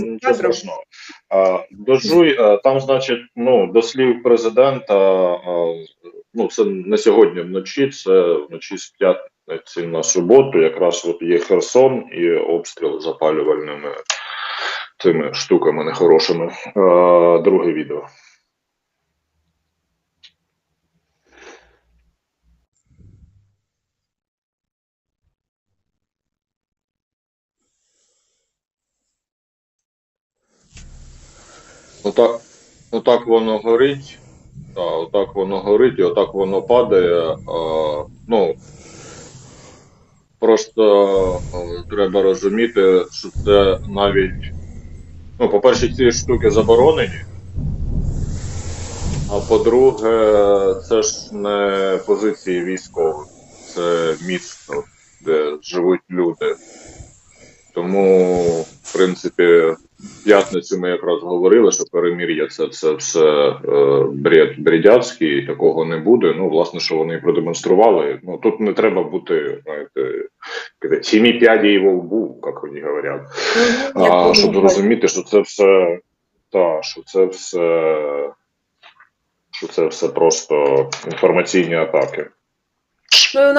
Нічого страшного. Дожуй, там, значить, ну, до слів президента, ну, це не сьогодні вночі, це вночі з п'ятниці на суботу, якраз от є Херсон і обстріл запалювальними цими штуками нехорошими. Друге відео. Отак, отак воно горить. Да, отак воно горить, і отак воно падає. А, ну, просто е, треба розуміти, що це навіть. Ну, по-перше, ці штуки заборонені. А по-друге, це ж не позиції військових, це місто, де живуть люди. Тому, в принципі, п'ятницю ми якраз говорили, що перемір'я це, це все е, бред бредяцький, і такого не буде. Ну, власне, що вони продемонстрували. Ну тут не треба бути, знаєте, сімі п'яді во лбу, як вони говорять. А, щоб зрозуміти, що це все, та, що це все, що це все просто інформаційні атаки. І нас